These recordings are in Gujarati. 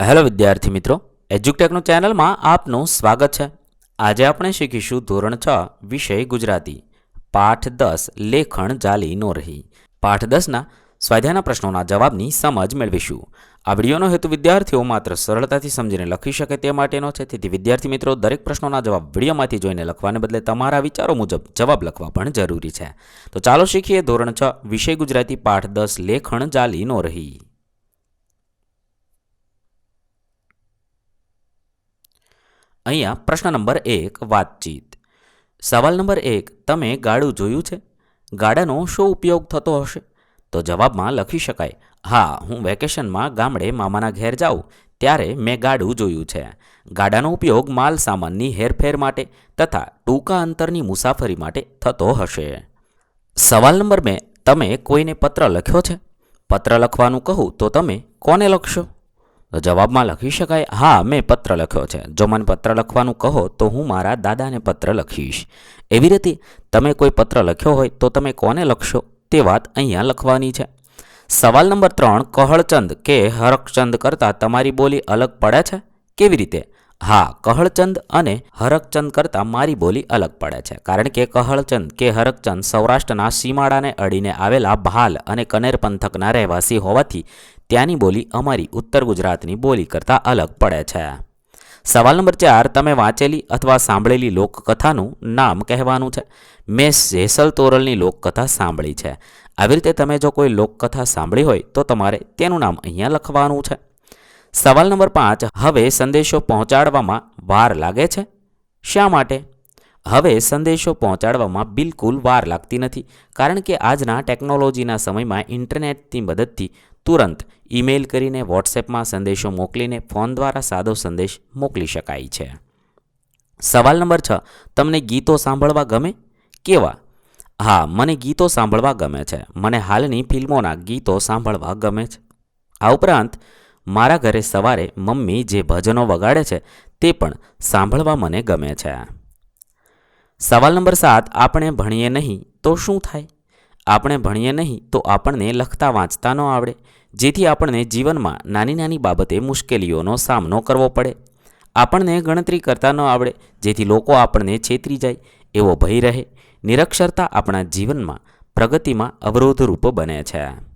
હેલો વિદ્યાર્થી મિત્રો એજ્યુટેકનો ચેનલમાં આપનું સ્વાગત છે. આજે આપણે શીખીશું ધોરણ છ, વિષય ગુજરાતી. પાઠ દસ, લેખણ જાલી નો રહી. પાઠ દસના સ્વાધ્યાયના પ્રશ્નોના જવાબની સમજ મેળવીશું. આ વિડીયોનો હેતુ વિદ્યાર્થીઓ માત્ર સરળતાથી સમજીને લખી શકે તે માટેનો છે. તેથી વિદ્યાર્થી મિત્રો, દરેક પ્રશ્નોના જવાબ વિડીયોમાંથી જોઈને લખવાને બદલે તમારા વિચારો મુજબ જવાબ લખવા પણ જરૂરી છે. તો ચાલો શીખીએ ધોરણ છ, વિષય ગુજરાતી, પાઠ દસ, લેખણ જાલી નો રહી. અહીંયા પ્રશ્ન નંબર એક, વાતચીત. સવાલ નંબર એક, તમે ગાડું જોયું છે? ગાડાનો શું ઉપયોગ થતો હશે? તો જવાબમાં લખી શકાય, હા, હું વેકેશનમાં ગામડે મામાના ઘેર જાઉં, ત્યારે મેં ગાડું જોયું છે. ગાડાનો ઉપયોગ માલ સામાનની હેરફેર માટે તથા ટૂંકા અંતરની મુસાફરી માટે થતો હશે. સવાલ નંબર બે, તમે કોઈને પત્ર લખ્યો છે? પત્ર લખવાનું કહું તો તમે કોને લખશો? જવાબમાં લખી શકાય, હા, મેં પત્ર લખ્યો છે. જો મને પત્ર લખવાનું કહો, તો હું મારા દાદાને પત્ર લખીશ. એવી રીતે તમે કોઈ પત્ર લખ્યો હોય, તો તમે કોને લખશો? તે વાત અહીંયા લખવાની છે. સવાલ નંબર ત્રણ, કહળચંદ કે હરકચંદ કરતાં તમારી બોલી અલગ પડે છે? કેવી રીતે? હા, કહળચંદ અને હરકચંદ કરતાં મારી બોલી અલગ પડે છે. કારણ કે કહળચંદ કે હરકચંદ સૌરાષ્ટ્રના સીમાડાને અડીને આવેલા ભાલ અને કનેર પંથકના રહેવાસી હોવાથી ત્યાંની બોલી અમારી ઉત્તર ગુજરાતની બોલી કરતાં અલગ પડે છે. સવાલ નંબર ચાર, તમે વાંચેલી અથવા સાંભળેલી લોકકથાનું નામ કહેવાનું છે? મેં જેસલ તોરલની લોકકથા સાંભળી છે. આવી રીતે તમે જો કોઈ લોકકથા સાંભળી હોય તો તમારે તેનું નામ અહીંયા લખવાનું છે. સવાલ નંબર પાંચ, હવે સંદેશો પહોંચાડવામાં વાર લાગે છે? શા માટે? હવે સંદેશો પહોંચાડવામાં બિલકુલ વાર લાગતી નથી, કારણ કે આજના ટેકનોલોજીના સમયમાં ઇન્ટરનેટની મદદથી તુરંત ઈમેલ કરીને વોટ્સએપમાં સંદેશો મોકલીને ફોન દ્વારા સાદો સંદેશ મોકલી શકાય છે. સવાલ નંબર છ, તમને ગીતો સાંભળવા ગમે? કેવા? હા, મને ગીતો સાંભળવા ગમે છે. મને હાલની ફિલ્મોના ગીતો સાંભળવા ગમે છે. આ ઉપરાંત મારા ઘરે સવારે મમ્મી જે ભજનો વગાડે છે તે પણ સાંભળવા મને ગમે છે. સવાલ નંબર સાત, આપણે ભણીએ નહીં તો શું થાય? આપણે ભણીએ નહીં તો આપણને લખતા વાંચતા ન આવડે, જેથી આપણને જીવનમાં નાની નાની બાબતે મુશ્કેલીઓનો સામનો કરવો પડે. આપણને ગણતરી કરતા ન આવડે, જેથી લોકો આપણને છેતરી જાય, એવો ભય રહે. નિરક્ષરતા આપણા જીવનમાં પ્રગતિમાં અવરોધરૂપ બને છે.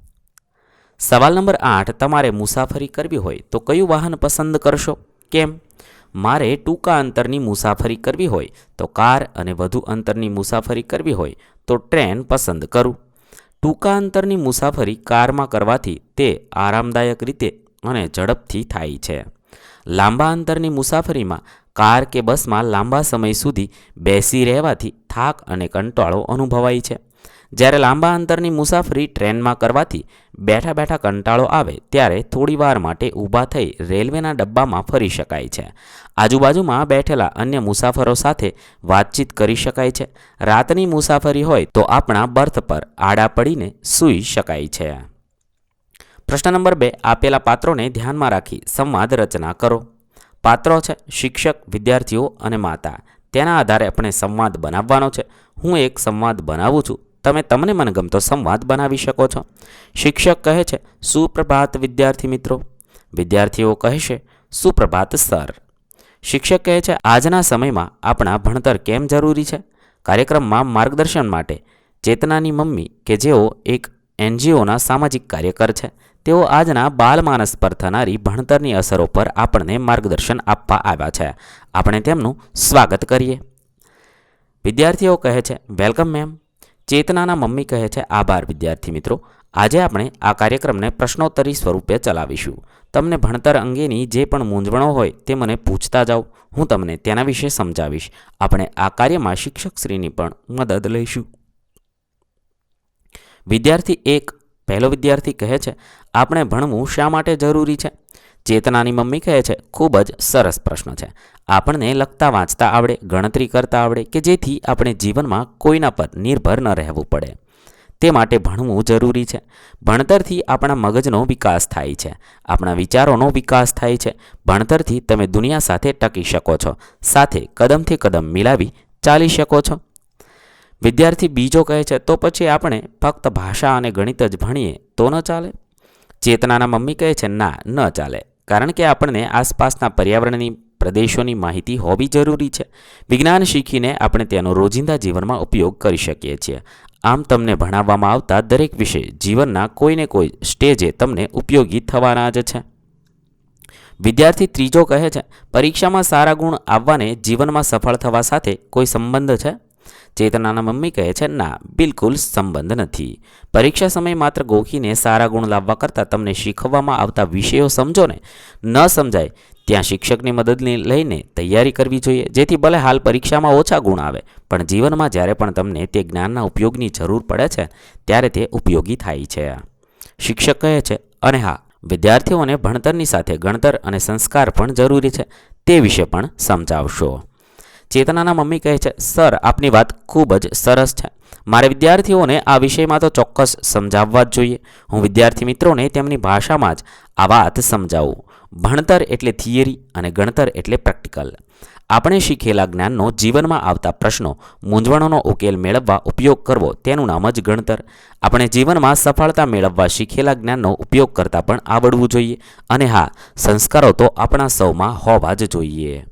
સવાલ નંબર આઠ, તમારે મુસાફરી કરવી હોય તો કયું વાહન પસંદ કરશો? કેમ? મારે ટૂંકા અંતરની મુસાફરી કરવી હોય તો કાર અને વધુ અંતરની મુસાફરી કરવી હોય તો ટ્રેન પસંદ કરું. ટૂંકા અંતરની મુસાફરી કારમાં કરવાથી તે આરામદાયક રીતે અને ઝડપથી થાય છે. લાંબા અંતરની મુસાફરીમાં કાર કે બસમાં લાંબા સમય સુધી બેસી રહેવાથી થાક અને કંટાળો અનુભવાય છે. જ્યારે લાંબા અંતરની મુસાફરી ટ્રેનમાં કરવાથી બેઠા બેઠા કંટાળો આવે, ત્યારે થોડી વાર માટે ઊભા થઈ રેલવેના ડબ્બામાં ફરી શકાય છે. આજુબાજુમાં બેઠેલા અન્ય મુસાફરો સાથે વાતચીત કરી શકાય છે. રાતની મુસાફરી હોય તો આપણા બર્થ પર આડા પડીને સૂઈ શકાય છે. પ્રશ્ન નંબર બે. આપેલા પાત્રોને ધ્યાનમાં રાખી સંવાદ રચના કરો. પાત્રો છે, શિક્ષક, વિદ્યાર્થીઓ અને માતા. તેના આધારે આપણે સંવાદ બનાવવાનો છે. હું એક સંવાદ બનાવું છું. તમે તમને મનગમતો સંવાદ બનાવી શકો છો. શિક્ષક કહે છે, સુપ્રભાત વિદ્યાર્થી મિત્રો. વિદ્યાર્થીઓ કહેશે સુપ્રભાત સર. શિક્ષક કહે છે, આજના સમયમાં આપણા ભણતર કેમ જરૂરી છે? કાર્યક્રમમાં માર્ગદર્શન માટે ચેતનાની મમ્મી કે જેઓ એક એનજીઓના સામાજિક કાર્યકર છે, તેઓ આજના બાલમાનસ પર થનારી ભણતરની અસરો પર આપણને માર્ગદર્શન આપવા આવ્યા છે. આપણે તેમનું સ્વાગત કરીએ. વિદ્યાર્થીઓ કહે છે, વેલકમ મેમ. ચેતનાના મમ્મી કહે છે, આભાર, વિદ્યાર્થી મિત્રો. આજે આપણે આ કાર્યક્રમને પ્રશ્નોત્તરી સ્વરૂપે ચલાવીશું. તમને ભણતર અંગેની જે પણ મૂંઝવણો હોય તે મને પૂછતા જાઓ. હું તમને તેના વિશે સમજાવીશ. આપણે આ કાર્યમાં શિક્ષકશ્રીની પણ મદદ લઈશું. વિદ્યાર્થી એક પહેલો વિદ્યાર્થી કહે છે, આપણે ભણવું શા માટે જરૂરી છે? ચેતનાની મમ્મી કહે છે, ખૂબ જ સરસ પ્રશ્ન છે. આપણને લખતા વાંચતા આવડે, ગણતરી કરતા આવડે કે જેથી આપણે જીવનમાં કોઈના પર નિર્ભર ન રહેવું પડે. તે માટે ભણવું જરૂરી છે. ભણતરથી આપણા મગજનો વિકાસ થાય છે. આપણા વિચારોનો વિકાસ થાય છે. ભણતરથી તમે દુનિયા સાથે ટકી શકો છો. સાથે કદમથી કદમ મિલાવી ચાલી શકો છો. વિદ્યાર્થી બીજો કહે છે, તો પછી આપણે ફક્ત ભાષા અને ગણિત જ ભણીએ તો ન ચાલે? ચેતનાના મમ્મી કહે છે, ના, ન ચાલે. કારણ કે આપણને આસપાસના પર્યાવરણની પ્રદેશોની માહિતી હોવી જરૂરી છે. વિજ્ઞાન શીખીને આપણે તેનો રોજિંદા જીવનમાં ઉપયોગ કરી શકીએ છીએ. આમ તમને ભણાવવામાં આવતા દરેક વિષય જીવનના કોઈને કોઈ સ્ટેજે તમને ઉપયોગી થવાના જ છે. વિદ્યાર્થી ત્રીજો કહે છે, પરીક્ષામાં સારા ગુણ આવવાને જીવનમાં સફળ થવા સાથે કોઈ સંબંધ છે? ચેતનાના મમ્મી કહે છે, ના, બિલકુલ સંબંધ નથી. પરીક્ષા સમયે માત્ર ગોખીને સારા ગુણ લાવવા કરતાં તમને શીખવવામાં આવતા વિષયો સમજો ને. ન સમજાય, ત્યાં શિક્ષકની મદદને લઈને તૈયારી કરવી જોઈએ, જેથી ભલે હાલ પરીક્ષામાં ઓછા ગુણ આવે, પણ જીવનમાં જ્યારે પણ તમને તે જ્ઞાનના ઉપયોગની જરૂર પડે છે, ત્યારે તે ઉપયોગી થાય છે. શિક્ષક કહે છે, અને હા, વિદ્યાર્થીઓને ભણતરની સાથે ગણતર અને સંસ્કાર પણ જરૂરી છે. તે વિશે પણ સમજાવશો. ચેતનાના મમ્મી કહે છે, સર, આપની વાત ખૂબ જ સરસ છે. મારે વિદ્યાર્થીઓને આ વિષયમાં તો ચોક્કસ સમજાવવા જ જોઈએ. હું વિદ્યાર્થી મિત્રોને તેમની ભાષામાં જ આ વાત સમજાવું. ભણતર એટલે થિયરી અને ગણતર એટલે પ્રેક્ટિકલ. આપણે શીખેલા જ્ઞાનનો જીવનમાં આવતા પ્રશ્નો, મૂંઝવણોનો ઉકેલ મેળવવા ઉપયોગ કરવો, તેનું નામ જ ગણતર. આપણે જીવનમાં સફળતા મેળવવા શીખેલા જ્ઞાનનો ઉપયોગ કરતાં પણ આવડવું જોઈએ. અને હા, સંસ્કારો તો આપણા સૌમાં હોવા જ જોઈએ.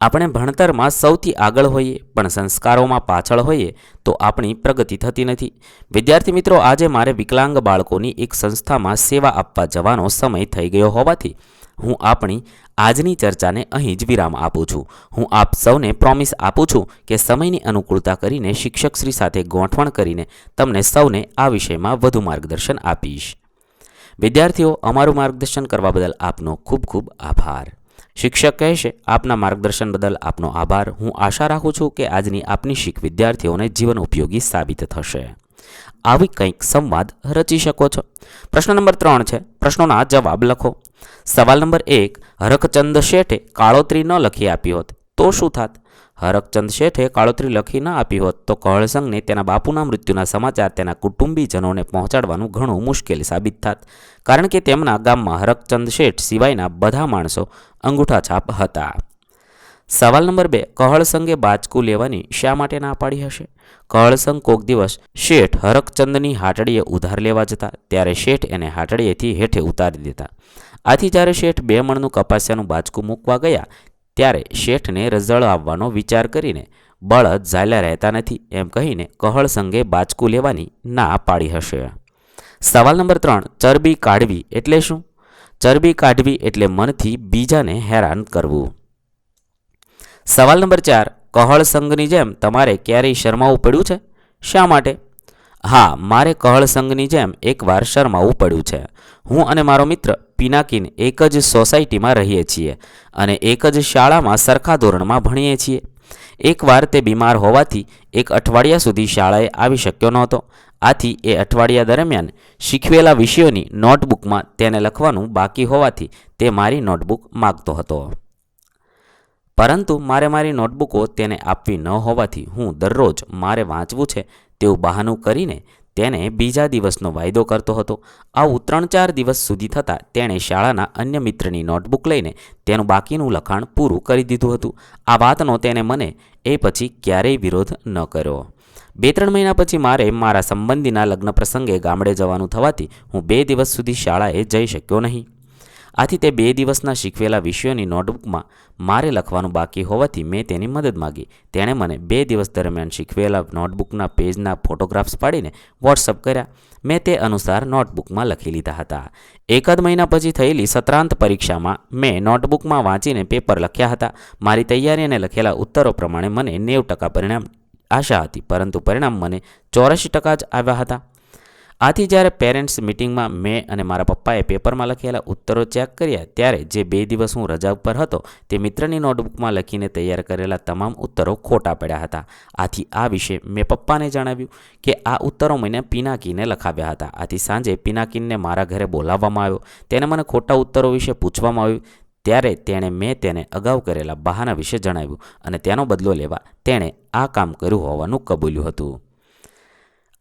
આપણે ભણતરમાં સૌથી આગળ હોઈએ, પણ સંસ્કારોમાં પાછળ હોઈએ, તો આપણી પ્રગતિ થતી નથી. વિદ્યાર્થી મિત્રો, આજે મારે વિકલાંગ બાળકોની એક સંસ્થામાં સેવા આપવા જવાનો સમય થઈ ગયો હોવાથી હું આપણી આજની ચર્ચાને અહીં જ વિરામ આપું છું. હું આપ સૌને પ્રોમિસ આપું છું કે સમયની અનુકૂળતા કરીને શિક્ષકશ્રી સાથે ગોઠવણ કરીને તમને સૌને આ વિષયમાં વધુ માર્ગદર્શન આપીશ. વિદ્યાર્થીઓ, અમારું માર્ગદર્શન કરવા બદલ આપનો ખૂબ ખૂબ આભાર. શિક્ષક કહેશે આપના માર્ગદર્શન બદલ આપનો આભાર. હું આશા રાખું છું કે આજની આપની શીખ વિદ્યાર્થીઓને જીવન ઉપયોગી સાબિત થશે. આવી કંઈક સંવાદ રચી શકો છો. પ્રશ્ન નંબર ત્રણ છે, પ્રશ્નોના જવાબ લખો. સવાલ નંબર એક, હરકચંદ શેઠે કાળોતરી ન લખી આપી હોત તો શું થાત? હરકચંદ શેઠે કાળોતરી લખી ન આપી હોત તો કહળસંગને તેના બાપુના મૃત્યુના સમાચાર તેના કુટુંબીજનોને પહોંચાડવાનું ઘણું મુશ્કેલ સાબિત થાત. કારણ કે તેમના ગામમાં હરકચંદ શેઠ સિવાયના બધા માણસો અંગૂઠા છાપ હતા. સવાલ નંબર બે કહળસંગે બાચકું લેવાની શા માટે ના પાડી હશે? કહળસંગ કોક દિવસ શેઠ હરકચંદની હાટડીએ ઉધાર લેવા જતા, ત્યારે શેઠ એને હાટડીએથી હેઠે ઉતારી દેતા. આથી જ્યારે શેઠ બે મણનું કપાસિયાનું બાચકું મૂકવા ગયા ત્યારે શેઠને રઝળ આવવાનો વિચાર કરીને બળદ ઝાલ્યા રહેતા નથી એમ કહીને કહળ સંગે બાચકું લેવાની ના પાડી હશે. સવાલ નંબર ત્રણ, ચરબી કાઢવી એટલે શું? ચરબી કાઢવી એટલે મનથી બીજાને હેરાન કરવું. સવાલ નંબર ચાર કહળ સંઘની જેમ તમારે ક્યારેય શરમાવું પડ્યું છે? શા માટે? હા, મારે કહળ સંઘની જેમ એકવાર શરમાવું પડ્યું છે. હું અને મારો મિત્ર પિનાકીન એક જ સોસાયટીમાં રહીએ છીએ અને એક જ શાળામાં સરખા ધોરણમાં ભણીએ છીએ. એકવાર તે બીમાર હોવાથી એક અઠવાડિયા સુધી શાળાએ આવી શક્યો નહોતો. આથી એ અઠવાડિયા દરમિયાન શીખવેલા વિષયોની નોટબુકમાં તેને લખવાનું બાકી હોવાથી તે મારી નોટબુક માગતો હતો. પરંતુ મારે મારી નોટબુકો તેને આપવી ન હોવાથી હું દરરોજ મારે વાંચવું છે તેવું બહાનું કરીને તેને બીજા દિવસનો વાયદો કરતો હતો. આવું ત્રણ ચાર દિવસ સુધી થતાં તેણે શાળાના અન્ય મિત્રની નોટબુક લઈને તેનું બાકીનું લખાણ પૂરું કરી દીધું હતું. આ વાતનો તેને મને એ પછી ક્યારેય વિરોધ ન કર્યો. બે ત્રણ મહિના પછી મારે મારા સંબંધીના લગ્ન પ્રસંગે ગામડે જવાનું થવાથી હું બે દિવસ સુધી શાળાએ જઈ શક્યો નહીં. આથી તે બે દિવસના શીખવેલા વિષયોની નોટબુકમાં મારે લખવાનું બાકી હોવાથી મેં તેની મદદ માગી. તેણે મને બે દિવસ દરમિયાન શીખવેલા નોટબુકના પેજના ફોટોગ્રાફ્સ પાડીને વોટ્સઅપ કર્યા. મેં તે અનુસાર નોટબુકમાં લખી લીધા હતા. એકાદ મહિના પછી થયેલી સત્રાંત પરીક્ષામાં મેં નોટબુકમાં વાંચીને પેપર લખ્યા હતા. મારી તૈયારી અને લખેલા ઉત્તરો પ્રમાણે મને નેવ ટકા પરિણામ આશા હતી, પરંતુ પરિણામ મને ચોરાશી ટકા જ આવ્યા હતા. આથી જ્યારે પેરેન્ટ્સ મિટિંગમાં મેં અને મારા પપ્પાએ પેપરમાં લખેલા ઉત્તરો ચેક કર્યા, ત્યારે જે બે દિવસ હું રજા ઉપર હતો, તે મિત્રની નોટબુકમાં લખીને તૈયાર કરેલા તમામ ઉત્તરો ખોટા પડ્યા હતા. આથી આ વિશે મેં પપ્પાને જણાવ્યું કે આ ઉત્તરો મને પિનાકીને લખાવ્યા હતા. આથી સાંજે પિનાકીનને મારા ઘરે બોલાવવામાં આવ્યો. તેને મને ખોટા ઉત્તરો વિશે પૂછવામાં આવ્યું. ત્યારે તેણે મેં તેને અગાઉ કરેલા બહાના વિશે જણાવ્યું અને તેનો બદલો લેવા તેણે આ કામ કર્યું હોવાનું કબૂલ્યું હતું.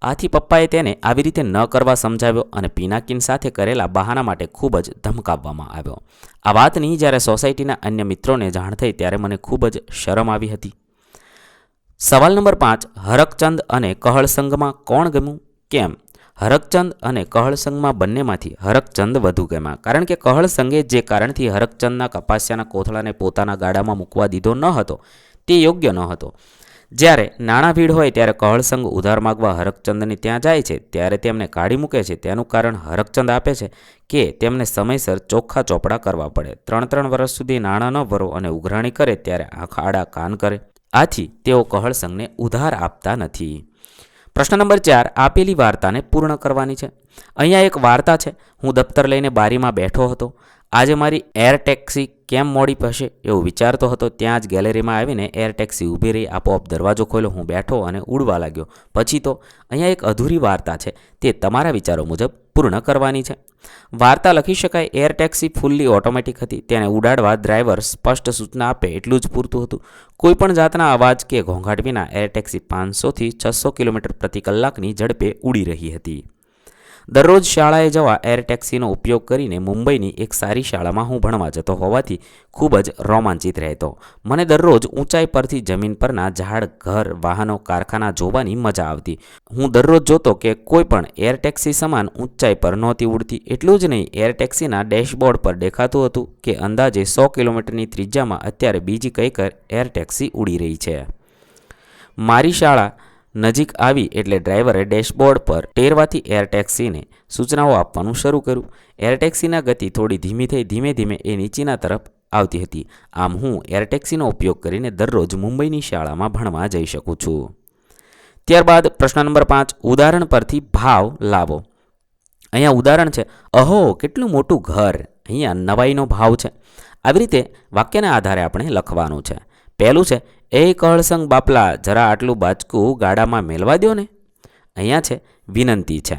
આથી પપ્પાએ તેને આવી રીતે ન કરવા સમજાવ્યો અને પિનાકિન સાથે કરેલા બહાના માટે ખૂબ જ ધમકાવવામાં આવ્યો. આ વાતની જ્યારે સોસાયટીના અન્ય મિત્રોને જાણ થઈ ત્યારે મને ખૂબ જ શરમ આવી હતી. સવાલ નંબર પાંચ, હરકચંદ અને કહળસંઘમાં કોણ ગમ્યું? કેમ? હરકચંદ અને કહળસંગમાં બંનેમાંથી હરકચંદ વધુ ગમ્યા. કારણ કે કહળસંગે જે કારણથી હરકચંદના કપાસિયાના કોથળાને પોતાના ગાડામાં મૂકવા દીધો ન હતો, તે યોગ્ય ન હતો. જ્યારે નાણાં ભીડ હોય ત્યારે કહળસંગ ઉધાર માગવા હરકચંદને ત્યાં જાય છે, ત્યારે તેમને કાઢી મૂકે છે. તેનું કારણ હરકચંદ આપે છે કે તેમને સમયસર ચોખ્ખા ચોપડા કરવા પડે. ત્રણ ત્રણ વર્ષ સુધી નાણાં ન ભરો અને ઉઘરાણી કરે ત્યારે આંખ આડા કાન કરે. આથી તેઓ કહળસંગને ઉધાર આપતા નથી. પ્રશ્ન નંબર ચાર, આપેલી વાર્તાને પૂર્ણ કરવાની છે. અહીંયા એક વાર્તા છે. હું દફતર લઈને બારીમાં બેઠો હતો. આજે મારી એર ટેક્સી કેમ મોડી હશે એવું વિચારતો હતો, ત્યાં જ ગેલેરીમાં આવીને એર ટેક્સી ઊભી રહી, આપોઆપ દરવાજો ખોલ્યો, હું બેઠો અને ઉડવા લાગ્યો. પછી તો અહીંયા એક અધૂરી વાર્તા છે, તે તમારા વિચારો મુજબ પૂર્ણ કરવાની છે. વાર્તા લખી શકાય, એર ટેક્સી ફૂલ્લી ઓટોમેટિક હતી, તેને ઉડાડવા ડ્રાઈવર સ્પષ્ટ સૂચના આપે એટલું જ પૂરતું હતું. કોઈપણ જાતના અવાજ કે ઘોંઘાટ વિના એર ટેક્સી પાંચસોથી છસો કિલોમીટર પ્રતિ કલાકની ઝડપે ઉડી રહી હતી. દરરોજ શાળાએ જવા એર ટેક્સીનો ઉપયોગ કરીને મુંબઈની એક સારી શાળામાં હું ભણવા જતો હોવાથી ખૂબ જ રોમાંચિત રહેતો. મને દરરોજ ઊંચાઈ પરથી જમીન પરના ઝાડ, ઘર, વાહનો, કારખાના જોવાની મજા આવતી. હું દરરોજ જોતો કે કોઈ પણ એર ટેક્સી સમાન ઊંચાઈ પર નહોતી ઉડતી. એટલું જ નહીં, એર ટેક્સીના ડેશબોર્ડ પર દેખાતું હતું કે અંદાજે સો કિલોમીટરની ત્રિજ્યામાં અત્યારે બીજી કંઈક એર ટેક્સી ઉડી રહી છે. મારી શાળા નજીક આવી એટલે ડ્રાઈવરે ડેશબોર્ડ પર ટેરવાથી એર ટેક્સીને સૂચનાઓ આપવાનું શરૂ કર્યું. એર ટેક્સીના ગતિ થોડી ધીમી થઈ ધીમે ધીમે એ નીચેના તરફ આવતી હતી. આમ હું એર ટેક્સીનો ઉપયોગ કરીને દરરોજ મુંબઈની શાળામાં ભણવા જઈ શકું છું. ત્યારબાદ પ્રશ્ન નંબર પાંચ, ઉદાહરણ પરથી ભાવ લાવો. અહીંયા ઉદાહરણ છે, અહો, કેટલું મોટું ઘર. અહીંયા નવાઈનો ભાવ છે. આવી રીતે વાક્યના આધારે આપણે લખવાનું છે. પહેલું છે એ કહળસંગ બાપલા જરા આટલું બાચકું ગાડામાં મેલવા દો ને? અહીંયા છે, વિનંતી છે.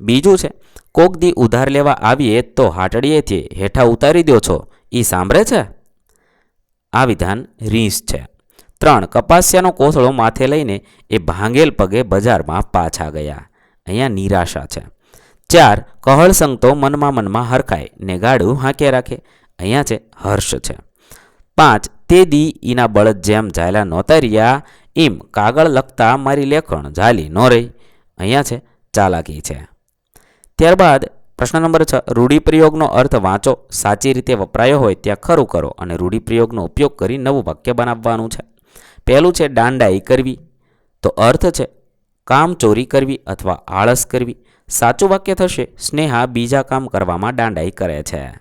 બીજું છે, કોક દી ઉધાર લેવા આવીએ તો હાટડીએથી હેઠા ઉતારી દો છો. એ સાંભળે છે? આ વિધાન રીંસ છે. ત્રણ કપાસિયાનો કોથળો માથે લઈને એ ભાંગેલ પગે બજારમાં પાછા ગયા. અહીંયા નિરાશા છે. ચાર, કહળસંગ તો મનમાં મનમાં હરખાય, ને ગાડું હાંકે રાખે. અહીંયા છે, હર્ષ છે. પાંચ તે દી ઈના બળદ જેમ ઝાયલા નહોતા રહ્યા, એમ કાગળ લખતા મારી લેખણ ઝાલી ન રહી. અહીંયા છે ચાલાકી છે. ત્યારબાદ પ્રશ્ન નંબર છ, રૂઢિપ્રયોગનો અર્થ વાંચો. સાચી રીતે વપરાયો હોય ત્યાં ખરું કરો અને રૂઢિપ્રયોગનો ઉપયોગ કરી નવું વાક્ય બનાવવાનું છે. પહેલું છે દાંડાઈ કરવી. તો અર્થ છે કામ ચોરી કરવી અથવા આળસ કરવી. સાચું વાક્ય થશે સ્નેહા બીજા કામ કરવામાં દાંડાઈ કરે છે.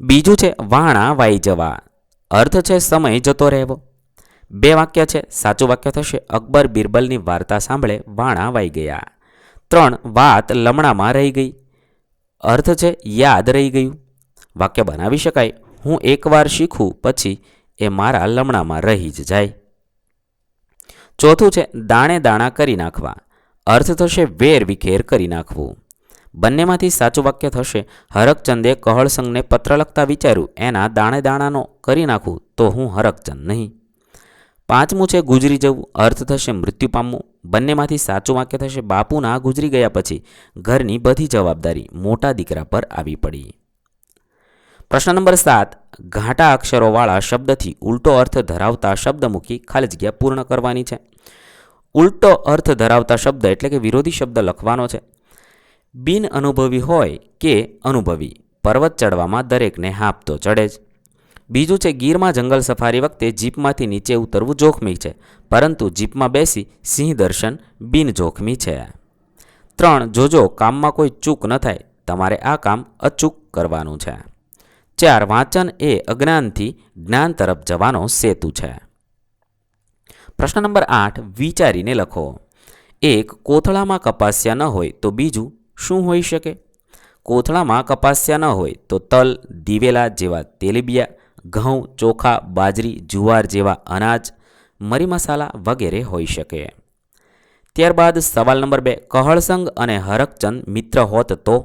બીજું છે વાણા વાઈ જવા. અર્થ છે સમય જતો રહેવો. બે વાક્ય છે, સાચું વાક્ય થશે. અકબર બિરબલની વાર્તા સાંભળે વાણા વાઈ ગયા. ત્રણ, વાત લમણામાં રહી ગઈ. અર્થ છે, યાદ રહી ગયું. વાક્ય બનાવી શકાય. હું એકવાર શીખું પછી એ મારા લમણામાં રહી જ જાય. ચોથું છે, દાણે દાણા કરી નાખવા. અર્થ થશે, વેર વિખેર કરી નાખવું. બંનેમાંથી સાચું વાક્ય થશે. હરકચંદે કહળસંગને પત્ર લખતા વિચાર્યું. એના દાણે દાણાનો કરી નાખું તો હું હરકચંદ નહીં. પાંચમું છે ગુજરી જવું. અર્થ થશે મૃત્યુ પામવું. બંનેમાંથી સાચું વાક્ય થશે બાપુના ગુજરી ગયા પછી ઘરની બધી જવાબદારી મોટા દીકરા પર આવી પડી. પ્રશ્ન નંબર સાત. ઘાટા અક્ષરોવાળા શબ્દથી ઉલટો અર્થ ધરાવતા શબ્દ મૂકી ખાલી જગ્યા પૂર્ણ કરવાની છે. ઉલટો અર્થ ધરાવતા શબ્દ એટલે કે વિરોધી શબ્દ લખવાનો છે. બિન અનુભવી હોય કે અનુભવી, પર્વત ચડવામાં દરેકને હાંપ તો ચડે જ. બીજું છે, ગીરમાં જંગલ સફારી વખતે જીપમાંથી નીચે ઉતરવું જોખમી છે, પરંતુ જીપમાં બેસી સિંહ દર્શન બિન જોખમી છે. ત્રણ જોજો કામમાં કોઈ ચૂક ન થાય, તમારે આ કામ અચૂક કરવાનું છે. ચાર, વાંચન એ અજ્ઞાનથી જ્ઞાન તરફ જવાનો સેતુ છે. પ્રશ્ન નંબર આઠ, વિચારીને લખો. એક, કોથળામાં કપાસ્યા ન હોય તો બીજું શું હોઈ શકે? કોથળામાં કપાસ્યા ન હોય તો તલ, દિવેલા જેવા તેલીબિયા, ઘઉં, ચોખા, બાજરી, જુવાર જેવા અનાજ, મરી મસાલા વગેરે હોઈ શકે. ત્યારબાદ સવાલ નંબર બે, કહળસંગ અને હરકચંદ મિત્ર હોત તો?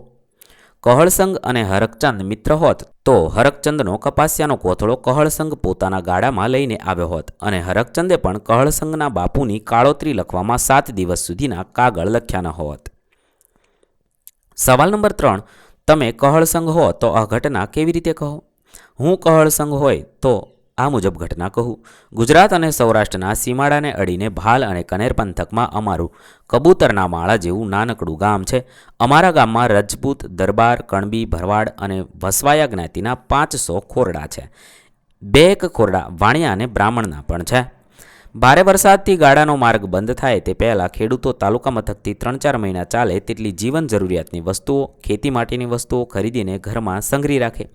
કહળસંગ અને હરકચંદ મિત્ર હોત તો હરકચંદનો કપાસિયાનો કોથળો કહળસંગ પોતાના ગાડામાં લઈને આવ્યો હોત અને હરકચંદે પણ કહળસંગના બાપુની કાળોતરી લખવામાં સાત દિવસ સુધીના કાગળ લખ્યા ન હોત. સવાલ નંબર ત્રણ, તમે કહળસંગ હો તો આ ઘટના કેવી રીતે કહો? હું કહળસંગ હોય તો આ મુજબ ઘટના કહું. ગુજરાત અને સૌરાષ્ટ્રના સીમાડાને અડીને ભાલ અને કનેર પંથકમાં અમારું કબૂતરના માળા જેવું નાનકડું ગામ છે. અમારા ગામમાં રજપૂત, દરબાર, કણબી, ભરવાડ અને વસવાયા જ્ઞાતિના પાંચસો ખોરડા છે. બે એક ખોરડા વાણિયા અને બ્રાહ્મણના પણ છે. ભારે વરસાદથી ગાડાનો માર્ગ બંધ થાય તે પહેલાં ખેડૂતો તાલુકા મથકથી ત્રણ ચાર મહિના ચાલે તેટલી જીવન જરૂરિયાતની વસ્તુઓ, ખેતી માટેની વસ્તુઓ ખરીદીને ઘરમાં સંઘરી રાખે.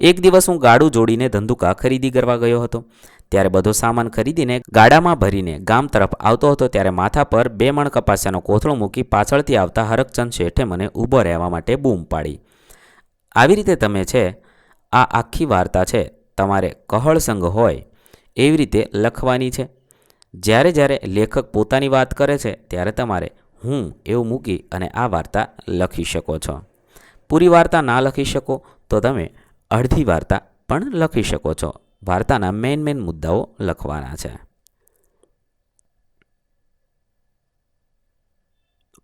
એક દિવસ હું ગાડું જોડીને ધંધુકા ખરીદી કરવા ગયો હતો. ત્યારે બધો સામાન ખરીદીને ગાડામાં ભરીને ગામ તરફ આવતો હતો ત્યારે માથા પર બે મણ કપાસિયાનો કોથળો મૂકી પાછળથી આવતા હરકચંદ શેઠે મને ઊભો રહેવા માટે બૂમ પાડી. આવી રીતે તમે છે? આ આખી વાર્તા છે. તમારે કહળ સંઘ હોય એવી રીતે લખવાની છે. જ્યારે જ્યારે લેખક પોતાની વાત કરે છે, ત્યારે તમારે હું એવું મૂકી અને આ વાર્તા લખી શકો છો. પૂરી વાર્તા ના લખી શકો, તો તમે અડધી વાર્તા પણ લખી શકો છો. વાર્તાના મેઇન મેઇન મુદ્દાઓ લખવાના છે.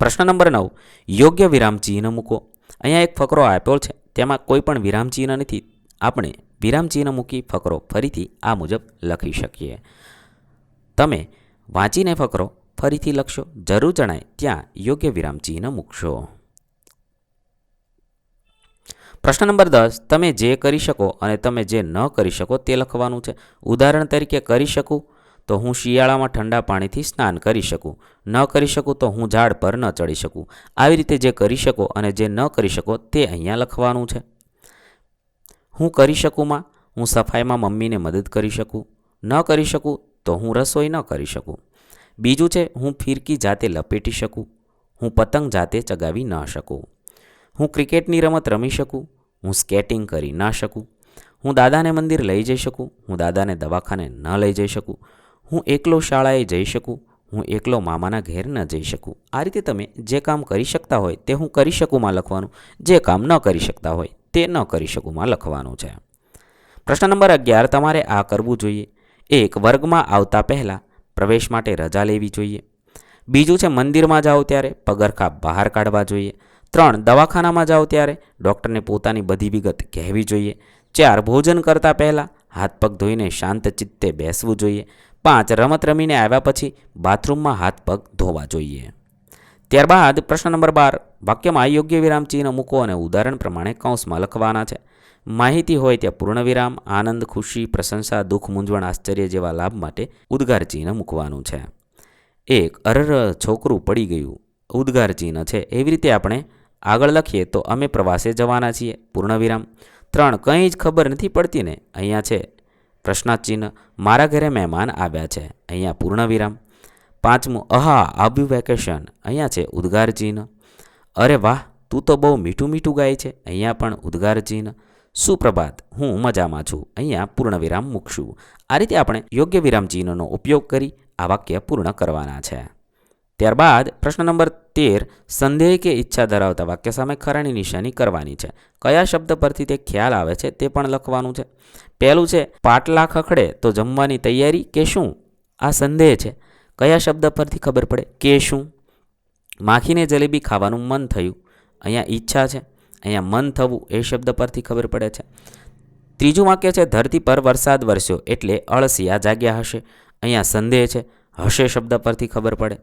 પ્રશ્ન નંબર નવ. યોગ્ય વિરામ ચિહ્ન મૂકો. અહીંયા એક ફકરો આપ્યો છે, તેમાં કોઈ પણ વિરામ ચિહ્ન નથી. આપણે વિરામ ચિહ્ન મૂકી ફકરો ફરીથી આ મુજબ લખી શકીએ. તમે વાંચીને ફકરો, ફરીથી લખશો, જરૂર જણાય, ત્યાં યોગ્ય વિરામ ચિહ્ન મૂકશો. પ્રશ્ન નંબર દસ, તમે જે કરી શકો અને તમે જે ન કરી શકો તે લખવાનું છે. ઉદાહરણ તરીકે કરી શકું તો હું શિયાળામાં ઠંડા પાણીથી સ્નાન કરી શકું. ન કરી શકું તો હું ઝાડ પર ન ચડી શકું. આવી રીતે જે કરી શકો અને જે ન કરી શકો તે અહીંયા લખવાનું છે. હું કરી શકુંમાં હું સફાઈમાં મમ્મીને મદદ કરી શકું. ન કરી શકું તો હું રસોઈ ન કરી શકું. બીજું છે, હું ફિરકી જાતે લપેટી શકું. હું પતંગ જાતે ચગાવી ન શકું. હું ક્રિકેટની રમત રમી શકું. હું સ્કેટિંગ કરી ના શકું. હું દાદાને મંદિર લઈ જઈ શકું. હું દાદાને દવાખાને ન લઈ જઈ શકું. હું એકલો શાળાએ જઈ શકું. હું એકલો મામાના ઘેર ન જઈ શકું. આ રીતે તમે જે કામ કરી શકતા હોય તે હું કરી શકુંમાં લખવાનું. જે કામ ન કરી શકતા હોય તે ન કરી શકુંમાં લખવાનું છે. પ્રશ્ન નંબર અગિયાર, તમારે આ કરવું જોઈએ. એક વર્ગમાં આવતા પહેલાં પ્રવેશ માટે રજા લેવી જોઈએ. બીજું છે મંદિરમાં જાઓ ત્યારે પગરખા બહાર કાઢવા જોઈએ. ત્રણ, દવાખાનામાં જાઓ ત્યારે ડૉક્ટરને પોતાની બધી વિગત કહેવી જોઈએ. ચાર, ભોજન કરતાં પહેલાં હાથ પગ ધોઈને શાંત ચિત્તે બેસવું જોઈએ. પાંચ, રમત રમીને આવ્યા પછી બાથરૂમમાં હાથ પગ ધોવા જોઈએ. ત્યારબાદ પ્રશ્ન નંબર બાર, વાક્યમાં યોગ્ય વિરામ ચિહ્ન મૂકો અને ઉદાહરણ પ્રમાણે કૌંસમાં લખવાના છે. માહિતી હોય ત્યાં પૂર્ણ વિરામ આનંદ, ખુશી, પ્રશંસા, દુઃખ, મૂંઝવણ, આશ્ચર્ય જેવા લાભ માટે ઉદ્ગાર ચિહ્ન મૂકવાનું છે. એક, અરર છોકરું પડી ગયું. ઉદ્ગાર ચિહ્ન છે. એવી રીતે આપણે આગળ લખીએ તો અમે પ્રવાસે જવાના છીએ. પૂર્ણ વિરામ ત્રણ, કંઈ જ ખબર નથી પડતી ને. અહીંયા છે. પ્રશ્નાચિહ્ન. મારા ઘરે મહેમાન આવ્યા છે. અહીંયા પૂર્ણ વિરામ પાંચમું, અહા આવ્યું વેકેશન. અહીંયા છે ઉદ્ગાર ચિહ્ન અરે વાહ, તું તો બહુ મીઠું મીઠું ગાય છે. અહીંયા પણ ઉદ્ગાર ચિહ્ન સુપ્રભાત, હું મજામાં છું. અહીંયા પૂર્ણ વિરામ મૂકશું. આ રીતે આપણે યોગ્ય વિરામ ચિહ્નનો ઉપયોગ કરી આ વાક્ય પૂર્ણ કરવાના છે. ત્યારબાદ પ્રશ્ન નંબર તેર, સંદેહ કે ઈચ્છા ધરાવતા વાક્ય સામે ખરાની નિશાની કરવાની છે. કયા શબ્દ પરથી તે ખ્યાલ આવે છે તે પણ લખવાનું છે. પહેલું છે, પાટલા ખખડે તો જમવાની તૈયારી કે શું? આ સંદેહ છે. કયા શબ્દ પરથી ખબર પડે? કે શું? માખીને જલેબી ખાવાનું મન થયું. અહીંયા ઈચ્છા છે. અહીંયા મન થવું એ શબ્દ પરથી ખબર પડે છે. ત્રીજું વાક્ય છે, ધરતી પર વરસાદ વરસ્યો એટલે અળસિયા જાગ્યા હશે. અહીંયા સંદેહ છે, હશે શબ્દ પરથી ખબર પડે.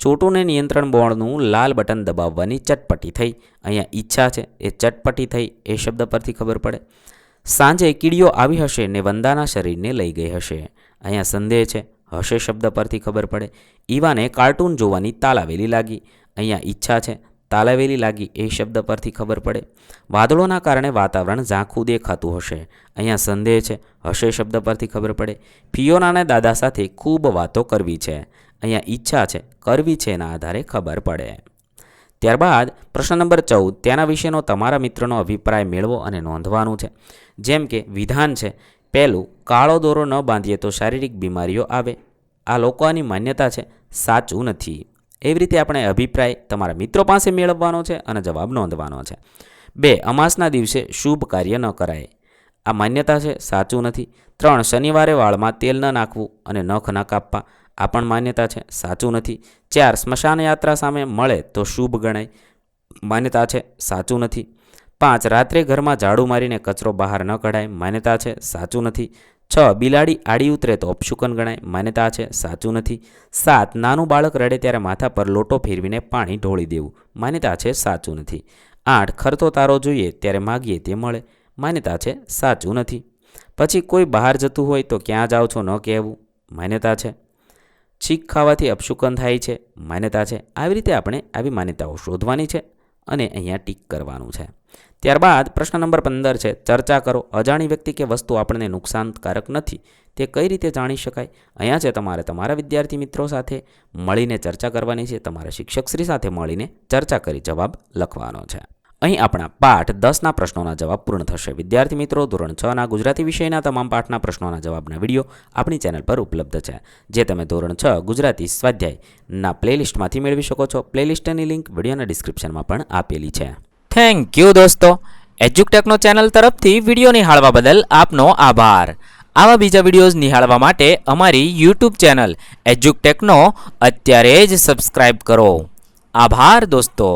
ચોટુને નિયંત્રણ બોર્ડનું લાલ બટન દબાવવાની ચટપટી થઈ. અહીંયા ઈચ્છા છે, એ ચટપટી થઈ એ શબ્દ પરથી ખબર પડે. સાંજે કીડીઓ આવી હશે ને વંદાના શરીરને લઈ ગઈ હશે. અહીંયા સંદેહ છે, હશે શબ્દ પરથી ખબર પડે. ઈવાને કાર્ટૂન જોવાની તાલાવેલી લાગી. અહીંયા ઈચ્છા છે તાલાવેલી લાગી એ શબ્દ પરથી ખબર પડે. વાદળોના કારણે વાતાવરણ ઝાંખું દેખાતું હશે. અહીંયા સંદેહ છે. હશે શબ્દ પરથી ખબર પડે. ફિયોનાને દાદા સાથે ખૂબ વાતો કરવી છે. અહીંયા ઈચ્છા છે. કરવી છે એના આધારે ખબર પડે. ત્યારબાદ પ્રશ્ન નંબર ચૌદ. તેના વિશેનો તમારા મિત્રનો અભિપ્રાય મેળવો અને નોંધવાનું છે. જેમ કે, વિધાન છે. પહેલું, કાળો દોરો ન બાંધીએ તો શારીરિક બીમારીઓ આવે. આ લોકોની માન્યતા છે. સાચું નથી. એવી રીતે આપણે અભિપ્રાય તમારા મિત્રો પાસે મેળવવાનો છે અને જવાબ નોંધવાનો છે. બે, અમાસના દિવસે શુભ કાર્ય ન કરાય. આ માન્યતા છે, સાચું નથી. ત્રણ, શનિવારે વાળમાં તેલ ન નાખવું અને નખ ન કાપવા. આ પણ માન્યતા છે, સાચું નથી. ચાર સ્મશાન યાત્રા સામે મળે તો શુભ ગણાય. માન્યતા છે, સાચું નથી. પાંચ, રાત્રે ઘરમાં ઝાડુ મારીને કચરો બહાર ન કઢાય. માન્યતા છે, સાચું નથી. છ બિલાડી આડી ઉતરે તો અપશુકન ગણાય. માન્યતા છે, સાચું નથી. સાત, નાનું બાળક રડે ત્યારે માથા પર લોટો ફેરવીને પાણી ઢોળી દેવું. માન્યતા છે, સાચું નથી. આઠ, ખરતો તારો જોઈએ, ત્યારે માગીએ તે મળે. માન્યતા છે, સાચું નથી. પછી કોઈ બહાર જતું હોય તો ક્યાં જાઓ છો, ન કહેવું. માન્યતા છે. છીક ખાવાથી અપશુકન થાય છે. માન્યતા છે. આવી રીતે આપણે આવી માન્યતાઓ શોધવાની છે. અને અહીંયા ટીક કરવાનું છે. ત્યારબાદ પ્રશ્ન નંબર પંદર છે, ચર્ચા કરો. અજાણી વ્યક્તિ કે વસ્તુ આપણને નુકસાનકારક નથી. તે કઈ રીતે જાણી શકાય? અહીંયા છે તમારે તમારા વિદ્યાર્થી મિત્રો સાથે મળીને ચર્ચા કરવાની છે. તમારા શિક્ષકશ્રી સાથે મળીને ચર્ચા કરી જવાબ લખવાનો છે. અહીં આપણા પાઠ દસના પ્રશ્નોના જવાબ પૂર્ણ થશે. વિદ્યાર્થી મિત્રો, ધોરણ છ ના ગુજરાતી વિષયના તમામ પાઠના પ્રશ્નોના જવાબના વીડિયો આપણી ચેનલ પર ઉપલબ્ધ છે, જે તમે ધોરણ છ ગુજરાતી સ્વાધ્યાયના પ્લેલિસ્ટમાંથી મેળવી શકો છો. પ્લેલિસ્ટની લિંક વિડીયોના ડિસ્ક્રિપ્શનમાં પણ આપેલી છે. થેન્ક યુ દોસ્તો. એજ્યુકટેકનો ચેનલ તરફથી વીડિયો નિહાળવા બદલ આપનો આભાર. આવા બીજા વિડીયોઝ નિહાળવા માટે અમારી યુટ્યુબ ચેનલ એજ્યુકટેકનો અત્યારે જ સબસ્ક્રાઇબ કરો. આભાર દોસ્તો.